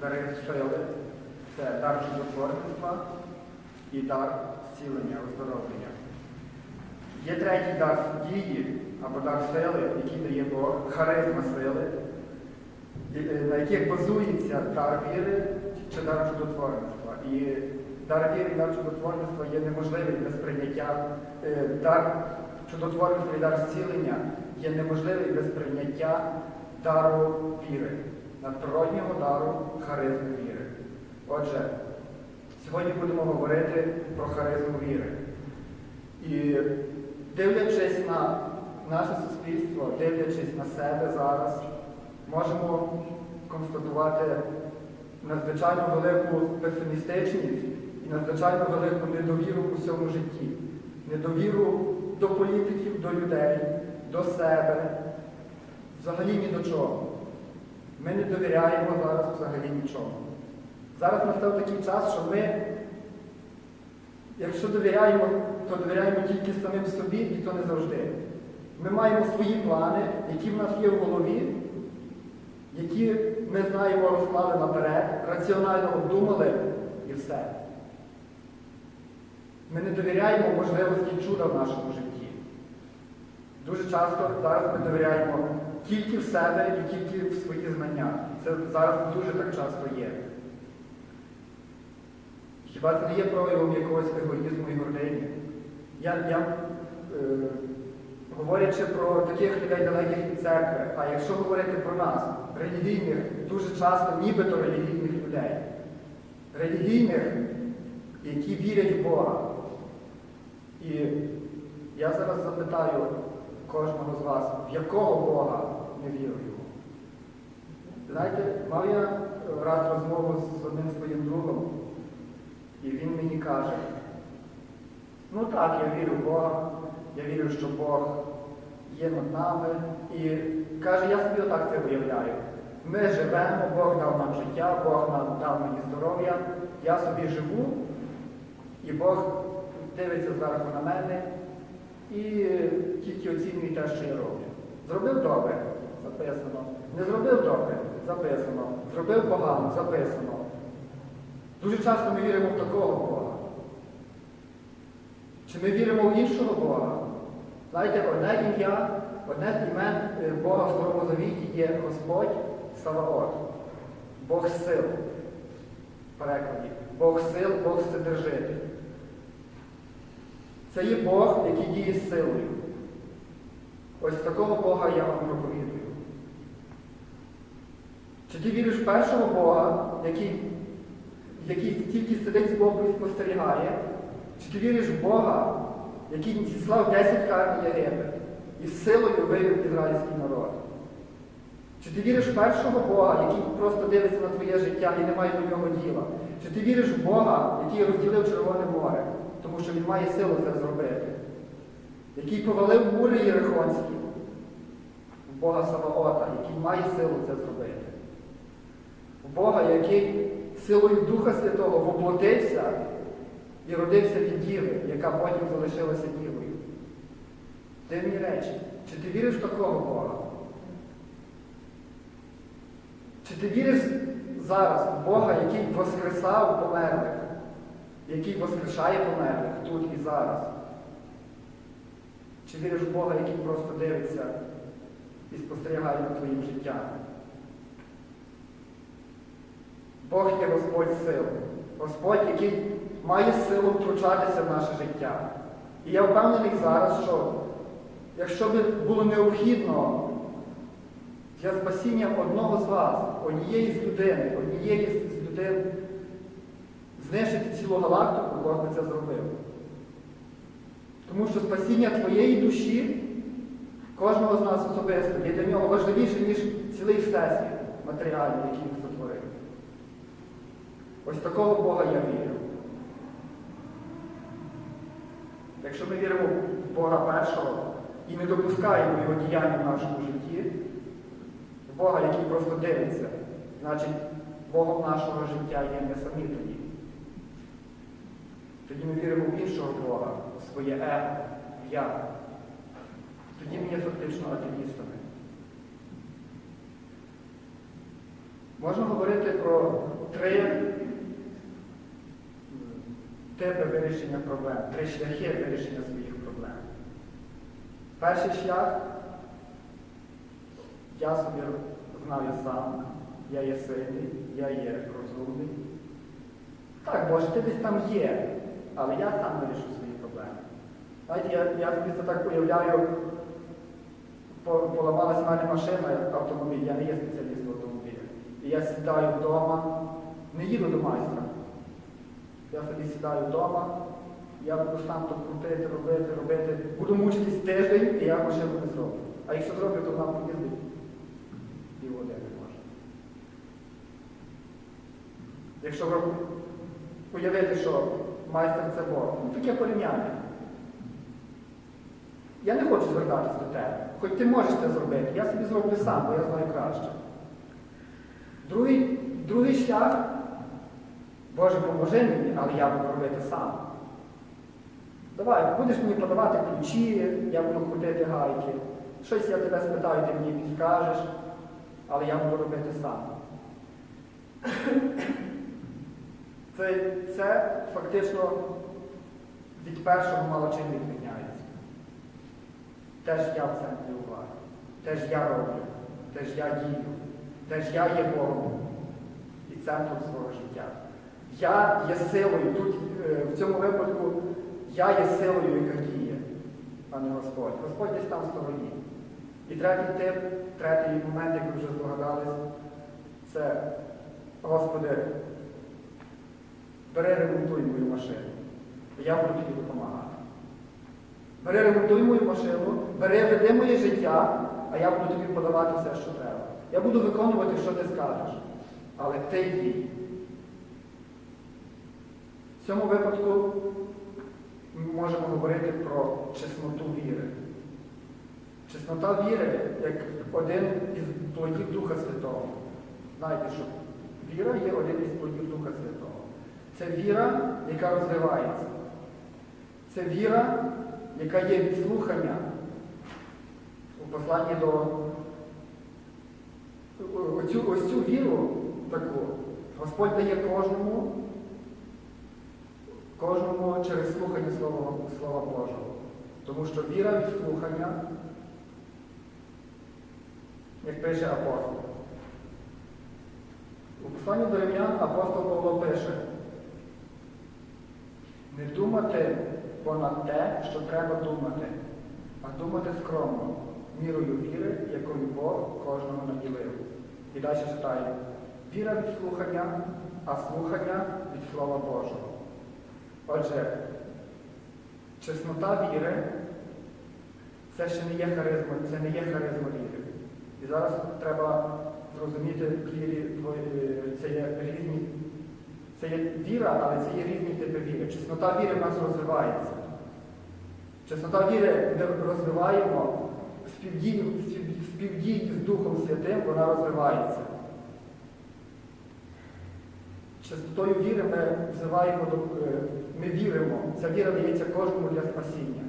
дари сили, це дар чудотворництва і дар зцілення, оздоровлення. Є третій дар дії або дар сили, який дає Бог, харизма сили, на яких базується дар віри чи дар чудотворництва. І дар віри і дар чудотворництва є неможливий без прийняття. е, Дар чудотворництва і дар зцілення є неможливий без прийняття дару віри, надприроднього дару харизму віри. Отже, сьогодні будемо говорити про харизму віри. І дивлячись на наше суспільство, дивлячись на себе зараз, можемо констатувати надзвичайно велику песимістичність і надзвичайно велику недовіру у всьому житті. Недовіру до політиків, до людей, до себе, взагалі ні до чого. Ми не довіряємо зараз взагалі нічого. Зараз настав такий час, що ми Якщо довіряємо, то довіряємо тільки самим собі, і то не завжди. Ми маємо свої плани, які в нас є в голові, які ми знаємо, розклали наперед, раціонально обдумали і все. Ми не довіряємо можливості чуда в нашому житті. Дуже часто зараз ми довіряємо тільки в себе і тільки в свої знання. Це зараз дуже так часто є. Хіба це не є проявом якогось егоїзму і гордині? Я, я е, говорячи про таких людей далеких від церкви, а якщо говорити про нас, релігійних, дуже часто нібито релігійних людей, релігійних, які вірять в Бога. І я зараз запитаю кожного з вас, в якого Бога ми віруємо? Знаєте, мав я раз розмову з одним своїм другом, і він мені каже, ну так, я вірю в Бога, я вірю, що Бог є над нами. І каже, я собі отак це уявляю. Ми живемо, Бог дав нам життя, Бог нам дав мені здоров'я, я собі живу, і Бог дивиться зверху на мене і тільки оцінює те, що я роблю. Зробив добре, записано. Не зробив добре, записано. Зробив погано, записано. Дуже часто ми віримо в такого Бога. Чи ми віримо в іншого Бога? Знаєте, одне ім'я, одне імен е, Бога в Старому Завіті є Господь Саваот, Бог сил. Перекладі. Бог сил, Бог Вседержитель. Це є Бог, який діє силою. Ось такого Бога я вам проповідую. Чи ти віриш в першого Бога, який який тільки сидить з боку і спостерігає, чи ти віриш в Бога, який зіслав 10 карт Єгипет і силою вивів ізраїльський народ? Чи ти віриш в першого Бога, який просто дивиться на твоє життя і не має до нього діла? Чи ти віриш в Бога, який розділив Червоне море, що він має силу це зробити? Який повалив мури Єрихонські, в Бога Саваота, який має силу це зробити? В Бога, який силою Духа Святого воплотився і родився від діви, яка потім залишилася дівою. Дивні речі. Чи ти віриш в такого Бога? Чи ти віриш зараз в Бога, який воскресав померлих, який воскрешає померлих тут і зараз? Чи віриш в Бога, який просто дивиться і спостерігає над твоїм життям? Бог є Господь сил. Господь, який має силу втручатися в наше життя. І я впевнений зараз, що якщо б було необхідно для спасіння одного з вас, однієї з людини, однієї з людей знищити цілу галактику, Бог би це зробив. Тому що спасіння твоєї душі, кожного з нас особисто, є для нього важливіше, ніж цілий всесвіт матеріальний, який він сотворив. Ось такого Бога я вірю. Якщо ми віримо в Бога першого і не допускаємо його діяння в нашому житті, в Бога, який просто дивиться, значить Богом нашого життя є не самі тоді. Тоді ми віримо в іншого Бога, в своє его, в я. Тоді ми є фактично атеїстами. Можна говорити про три типи вирішення проблем, три шляхи вирішення своїх проблем. Перший шлях я собі знаю сам, я є сильний, я є розумний. Так, Боже, ти десь там є, але я сам вирішу свої проблеми. Знаєте, я, я собі це так уявляю, по- поламалась в мене машина, автомобіль, я не є спеціаліст в автомобілі. І я сідаю вдома, не їду до майстра. Я собі сідаю вдома, я буду сам то крутити, робити, робити. Буду мучитись тиждень, і я машину не зроблю. А якщо зроблю, то вона поїздить півгодини може. Якщо уявити, що майстер це Бог, ну таке порівняння. Я не хочу звертатись до тебе. Хоч ти можеш це зробити, я собі зроблю сам, бо я знаю краще. Другий, другий шлях, Боже, поможи мені, але я буду робити сам. Давай, будеш мені подавати ключі, я буду крутити гайки. Щось я тебе спитаю, ти мені підскажеш, але я буду робити сам. Це, це фактично від першого мало чим відрізняється. Теж я в центрі уваги, теж я роблю, теж я дію, теж я є Богом і центром свого життя. Я є силою, тут е, в цьому випадку я є силою, яка діє, а не Господь. Господь десь там в стороні. І третій тип, третій момент, як ви вже здогадались, це, Господи, бери ремонтуй мою машину. і Я буду тобі допомагати. Бери ремонтуй мою машину, бери веди моє життя, а я буду тобі подавати все, що треба. Я буду виконувати, що ти скажеш. Але ти дій. В цьому випадку ми можемо говорити про чесноту віри. Чеснота віри як один із плодів Духа Святого. Знаєте, що віра є один із плодів Духа Святого. Це віра, яка розвивається. Це віра, яка є від слухання. У посланні до оцю, ось цю віру таку Господь дає кожному, кожному через слухання Слова, Слова Божого. Тому що віра від слухання, як пише апостол. У посланні до римлян апостол Павло пише, не думати понад те, що треба думати, а думати скромно, мірою віри, якою Бог кожного наділив. І далі читаю. Віра від слухання, а слухання від Слова Божого. Отже, чеснота віри це ще не є харизма, це не є харизма віри. І зараз треба зрозуміти вірі, двоє- це є різні, це є віра, але це є різні типи віри. Чеснота віри в нас розвивається. Чеснота віри ми розвиваємо співдії, з Духом Святим, вона розвивається. Чистотою віри ми взиваємо, е, ми віримо. Ця віра дається кожному для спасіння.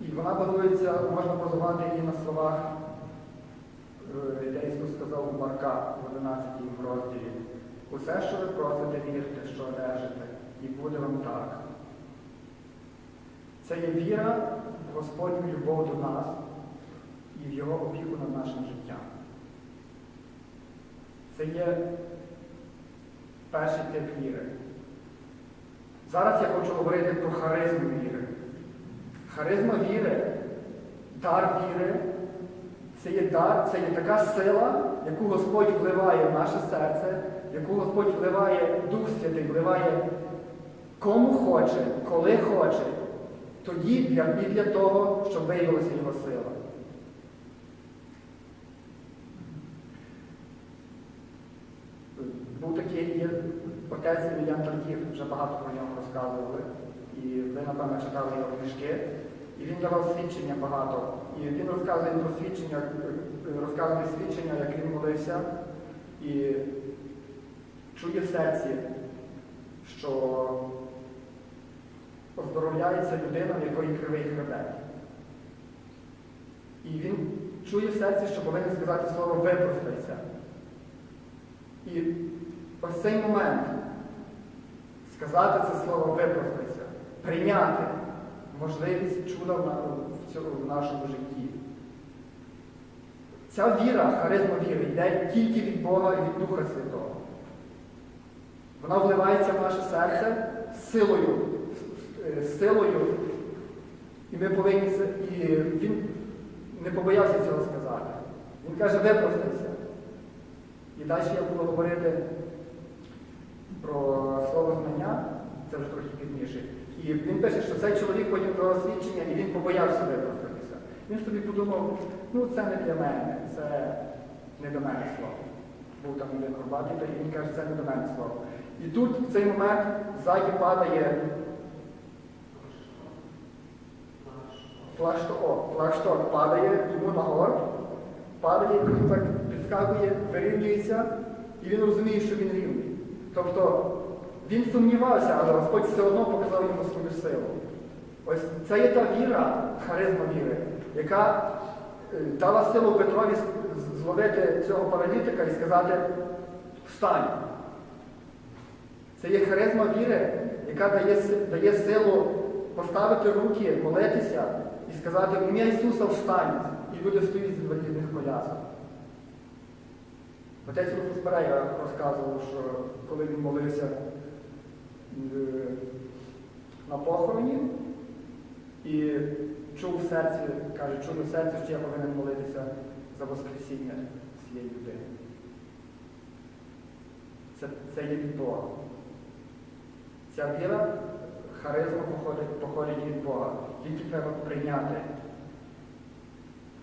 І вона базується, можна базувати її на словах, е, де Ісус сказав Марка в 11 розділі. Усе, що ви просите, вірте, що одержите, і буде вам так. Це є віра в Господню любов до нас і в Його опіку над нашим життям. Це є перший тип віри. Зараз я хочу говорити про харизму віри. Харизма віри, дар віри, це є дар, це є така сила, яку Господь вливає в наше серце, яку Господь вливає Дух Святий, вливає кому хоче, коли хоче, тоді для, і для того, щоб виявилася його сила. Був такий отець Іллян Тарків, вже багато про нього розказували. І ви, напевно, читали його книжки. І він давав свідчення багато. І він розказує про свідчення, розказує свідчення, як він молився, і чує в серці, що оздоровляється людина, в якої кривий хребет. І він чує в серці, що повинен сказати слово випростайся. І ось цей момент сказати це слово випростайся, прийняти можливість чуда в на- в нашому житті. Ця віра, харизма віри, йде тільки від Бога і від Духа Святого. Вона вливається в наше серце силою, е, силою, і ми повинні це, і він не побоявся цього сказати. Він каже, випростайся. І далі я буду говорити про слово знання, це вже трохи пізніше. І він пише, що цей чоловік потім до освідчення, і він побоявся випростатися. Він собі подумав, ну це не для мене, це не до мене слово. Був там один горбатий, і він каже, це не до мене слово. І тут в цей момент ззаді падає флагшток, о, флагшток падає йому на горб, падає, він так підскакує, вирівнюється, і він розуміє, що він рівний. Тобто він сумнівався, але Господь все одно показав йому свою силу. Ось це є та віра, харизма віри, яка е, дала силу Петрові зловити цього паралітика і сказати встань. Це є харизма віри, яка дає, дає силу поставити руки, молитися і сказати в ім'я Ісуса встань. І люди стоять з інвалідних колясок. Отець Руфус Перея розказував, що коли він молився на похороні і чув в серці, каже, чув у серці, що я повинен молитися за Воскресіння цієї людини. Це, це є від Бога. Ця віра, харизма походить, походить від Бога. Тільки треба прийняти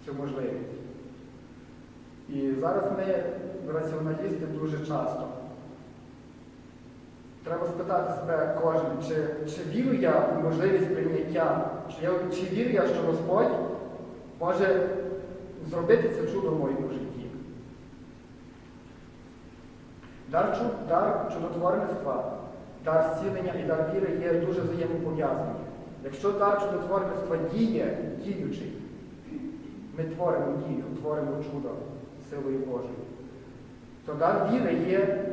цю можливість. І зараз ми, раціоналісти, дуже часто. Треба спитати себе кожен, чи, чи вірю я в можливість прийняття, чи, я, чи вірю я, що Господь може зробити це чудо в моєму житті. Дар, дар чудотворництва, дар зцілення і дар віри є дуже взаємопов'язані. Якщо дар чудотворництва діє, діючий, ми творимо дію, творимо чудо силою Божою, то дар віри є,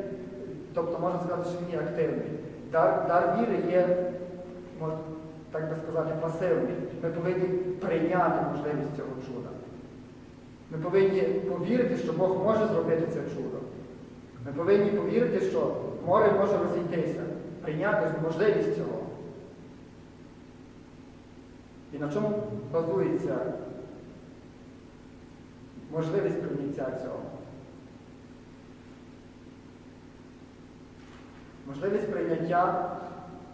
тобто можна сказати, що він є активний. Дар, дар віри є, можна так би сказати, пасивний. Ми повинні прийняти можливість цього чуда. Ми повинні повірити, що Бог може зробити це чудо. Ми повинні повірити, що море може розійтися, прийняти можливість цього. І на чому базується можливість прийняття цього? Можливість прийняття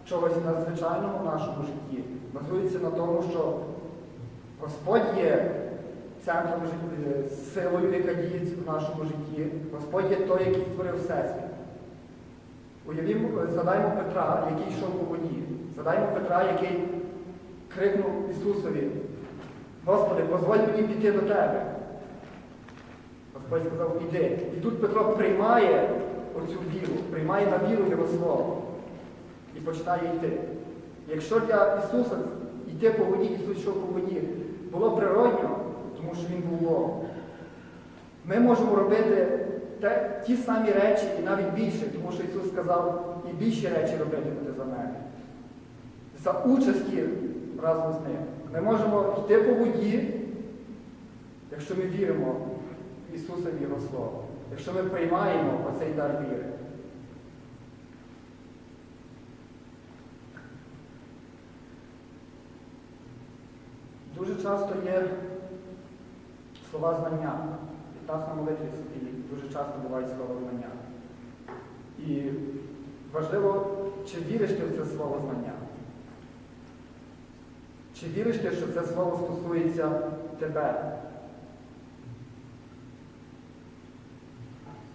чогось надзвичайного в нашому житті базується на тому, що Господь є центром е, силою, яка діє в нашому житті. Господь є той, який створив Всесвіт. Уявімо, е, згадаймо Петра, який йшов по воді. Згадаймо Петра, який крикнув Ісусові, Господи, дозволь мені піти до Тебе. Господь сказав, іди. І тут Петро приймає оцю віру, приймає на віру Його Слово і починає йти. Якщо для Ісуса йти по воді, Ісус йшов по воді, було природньо, тому що Він був Богом. Ми можемо робити те, ті самі речі і навіть більше, тому що Ісус сказав, і більші речі робити буде за мене. За участі разом з ним. Ми можемо йти по воді, якщо ми віримо в Ісуса в Його Слово, якщо ми приймаємо оцей дар віри. Дуже часто є слова знання. Від нас на молитві і дуже часто бувають слова знання. І важливо, чи віриш ти в це слово знання? Чи віриш ти, що це слово стосується тебе?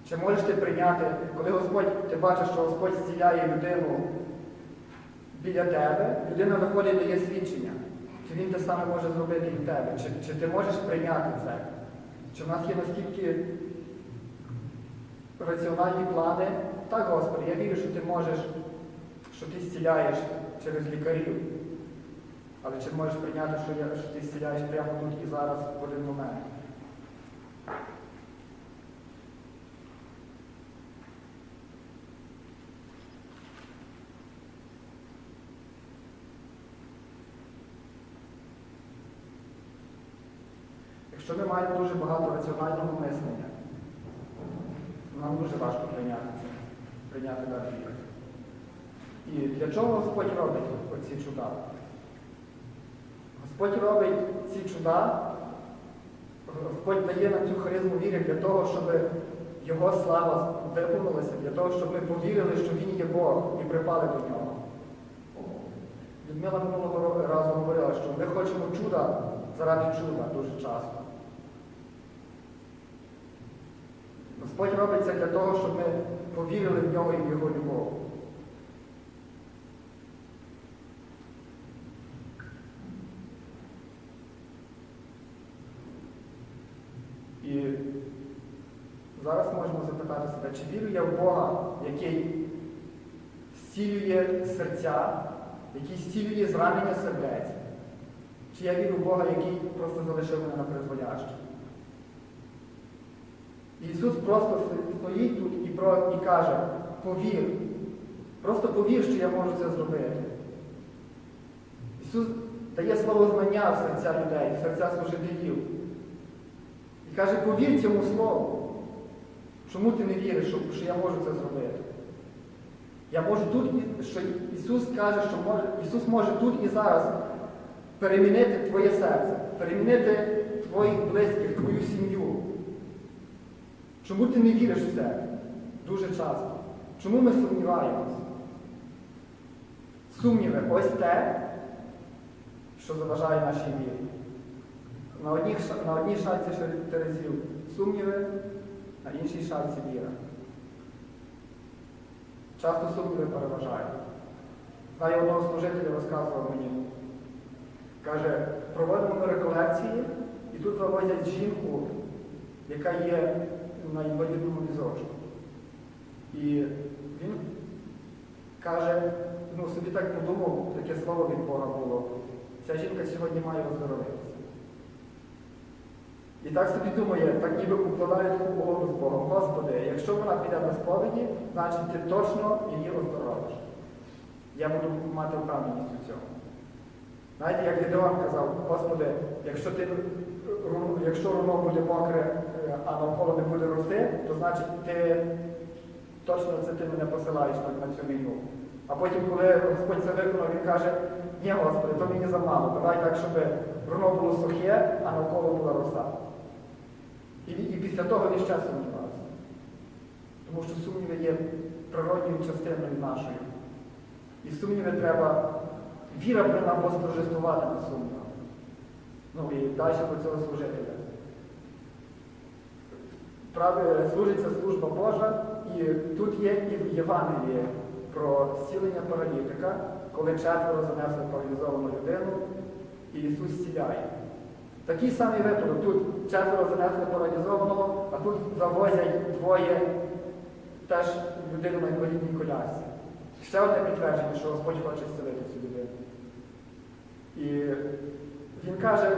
Чи можеш ти прийняти, коли Господь, ти бачиш, що Господь зціляє людину біля тебе, людина виходить і дає свідчення. Чи він те саме може зробити і в тебе? Чи, чи ти можеш прийняти це? Чи в нас є настільки раціональні плани? Так, Господи, я вірю, що ти можеш, що ти зціляєш через лікарів. Але чи можеш прийняти, що, я, що ти зціляєш прямо тут і зараз в один момент? Якщо ми маємо дуже багато раціонального мислення, нам дуже важко прийняти це, прийняти дар віри. І для чого Господь робить оці чуда? Господь робить ці чуда, Господь дає нам цю харизму віри для того, щоб Його слава виповнилася, для того, щоб ми повірили, що Він є Бог і припали до нього. Людмила минулого разу говорила, що ми хочемо чуда заради чуда дуже часто. Господь робить це для того, щоб ми повірили в нього і в Його любов. І зараз можемо запитати себе, чи вірю я в Бога, який зцілює серця, який зцілює зранення сердець? Чи я вірю в Бога, який просто залишив мене на призволяще? Ісус просто стоїть тут і, про, і каже, повір. Просто повір, що я можу це зробити. Ісус дає слово знання в серця людей, в серця служителів. І каже, повір цьому слову. Чому ти не віриш, що, що я можу це зробити? Я можу тут, що Ісус каже, що може, Ісус може тут і зараз перемінити твоє серце, перемінити твоїх близьких, твою сім'ю. Чому ти не віриш в це? Дуже часто. Чому ми сумніваємось? Сумніви ось те, що заважає нашій вірі. На одній, на одній шальці терезів сумніви, на іншій шальці віра. Часто сумніви переважають. Знаю одного служителя розказував мені. Каже, проводимо ми реколекції, і тут завозять жінку, яка є на інвалідному візочку. І він каже, ну собі так подумав, таке слово від Бога було. Ця жінка сьогодні має оздоровитися. І так собі думає, так ніби укладають угоду з Богом. Господи, якщо вона піде на сповіді, значить ти точно її оздоровиш. Я буду мати впевненість у цьому. Знаєте, як Гедеон казав, Господи, якщо ти якщо руно буде мокре, е, а навколо не буде рости, то значить ти точно це ти мене посилаєш на, на цю війну. А потім, коли Господь це виконав, він каже, ні, Господи, то мені замало. Давай так, щоб руно було сухе, а навколо була роса. І, і після того він ще сумнівався. Тому що сумніви є природньою частиною нашої. І сумніви треба, віра повинна восторжествувати над сумнівами. Ну і далі про цього служителя. Правда, служиться служба Божа, і тут є і в Євангелії про зцілення паралітика, коли четверо занесли паралізовану людину, і Ісус зціляє. Такий самий випадок. Тут четверо занесли паралізованого, а тут завозять двоє теж людину на інвалідній колясці. Ще одне підтвердження, що Господь хоче зцілити цю людину. І він каже,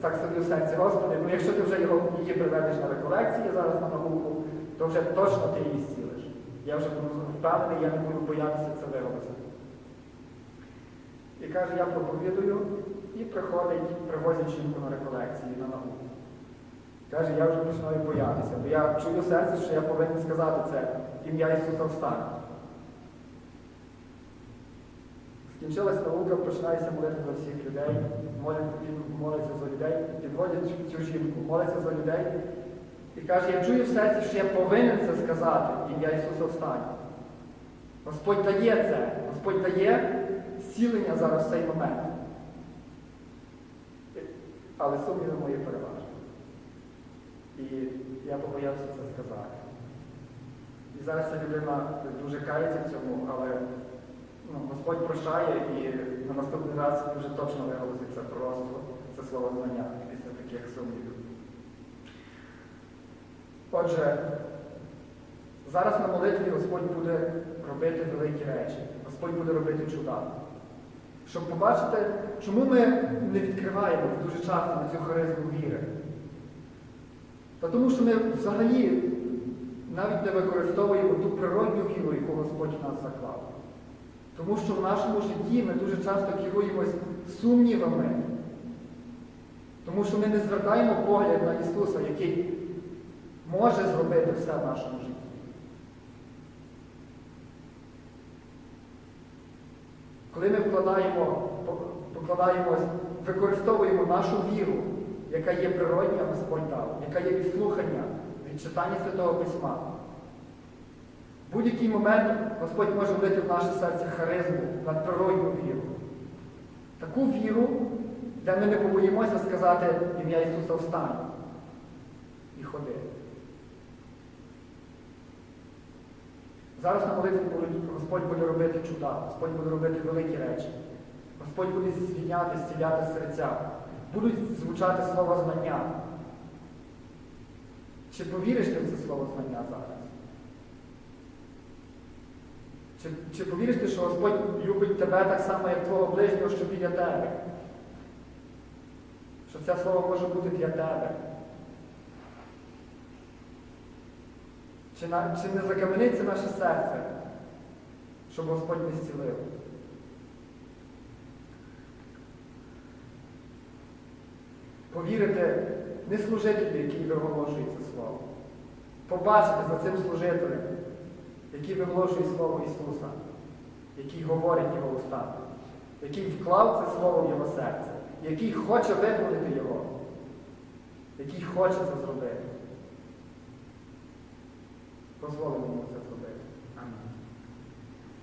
так собі в серці, Господи, ну якщо ти вже його, її приведеш на реколекції зараз на науку, то вже точно ти її зцілиш. Я вже буду впевнений, я не буду боятися це виробити. І каже, я проповідую, і приходить, привозять жінку на реколекції на науку. Каже, я вже починаю боятися, бо я чую в серці, що я повинен сказати це ім'я Ісуса встане. Скінчилась наука, починається молити за всіх людей, він молиться за людей, підводять цю, жінку, молиться за людей і каже, я чую в серці, що я повинен це сказати, ім'я Ісуса встане. Господь дає це, Господь дає зцілення зараз в цей момент. Але сумніви мої переважні. І я побоявся це сказати. І зараз ця людина дуже кається в цьому, але ну, Господь прощає і на наступний раз дуже точно виголосить це пророцтво, це слово знання після таких сумнівів. Отже, зараз на молитві Господь буде робити великі речі, Господь буде робити чуда. Щоб побачити, чому ми не відкриваємо дуже часто на цю харизму віри. Та тому що ми взагалі навіть не використовуємо ту природню віру, яку Господь в нас заклав. Тому що в нашому житті ми дуже часто керуємось сумнівами. Тому що ми не звертаємо погляд на Ісуса, який може зробити все в нашому житті. Коли ми вкладаємо, покладаємось, використовуємо нашу віру, яка є природня, Господь дав, яка є від слухання, від читання Святого Письма. В будь-який момент Господь може влити в наше серце харизму, надприродну віру. Таку віру, де ми не побоїмося сказати ім'я Ісуса встань і ходи. Зараз на молитві Господь буде робити чуда, Господь буде робити великі речі. Господь буде звільняти, зціляти серця. Будуть звучати слова знання. Чи повіриш ти в це слово знання зараз? Чи, чи повіриш ти, що Господь любить тебе так само, як твого ближнього, що біля тебе? Що це слово може бути для тебе? Чи, на, чи не закамениться наше серце, щоб Господь не зцілив? Повірити не служителю, який виголошує це слово. Побачити за цим служителем, який виголошує Слово Ісуса, який говорить Його устами, який вклав це Слово в Його серце, який хоче виконати Його, який хоче це зробити. Дозволимо йому це зробити. Амінь.